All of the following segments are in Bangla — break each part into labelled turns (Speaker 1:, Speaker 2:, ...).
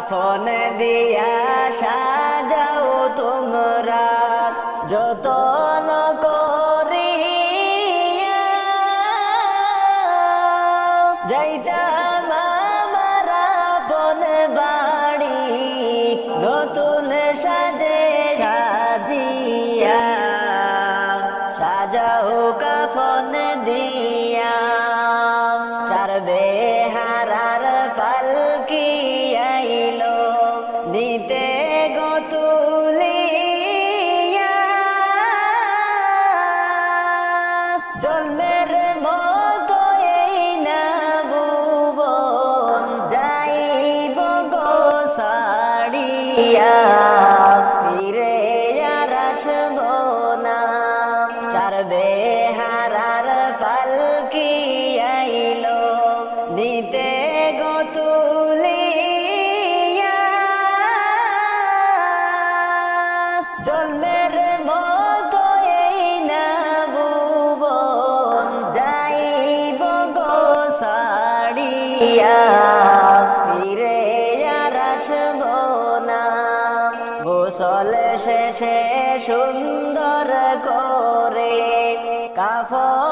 Speaker 1: কাফন দিয়া সাজাও তোমরা, যতন করিয়া যাইতাম আমরা বন বাড়ি, নতুন সাজে সাজিয়া সাজাও কাফন দিয়া। জন্মের মতো এই না ভুবন যাইব গো সাড়িয়া ফিরে আর আসব না। চার সাড়িয়া ফিরে আর আসব না। গোসল শেষে সুন্দর করে কাফন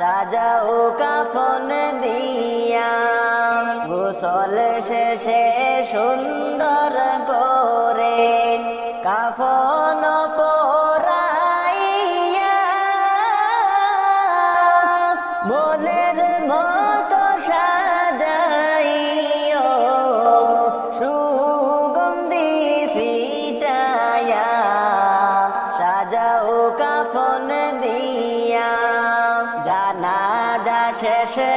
Speaker 1: সাজাও কাফন দিয়া। গোসল শেষে সুন্দর করে কাফন পরাইয়া। মনের মতো সাজাইও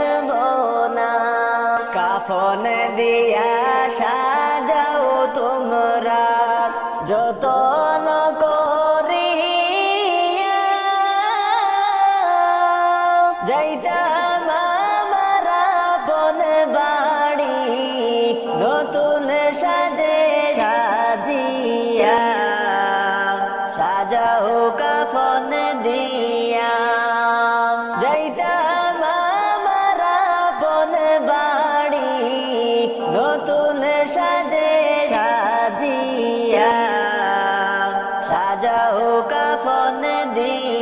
Speaker 1: আসব না। কাফন দিয়া সাজাও তোমরা। যত করিয়া যাইতাম মারা বন বাড়ি, নতুন সাজে সাজিয়া। সাজাও কাফন দিয়া কাফন দিয়ে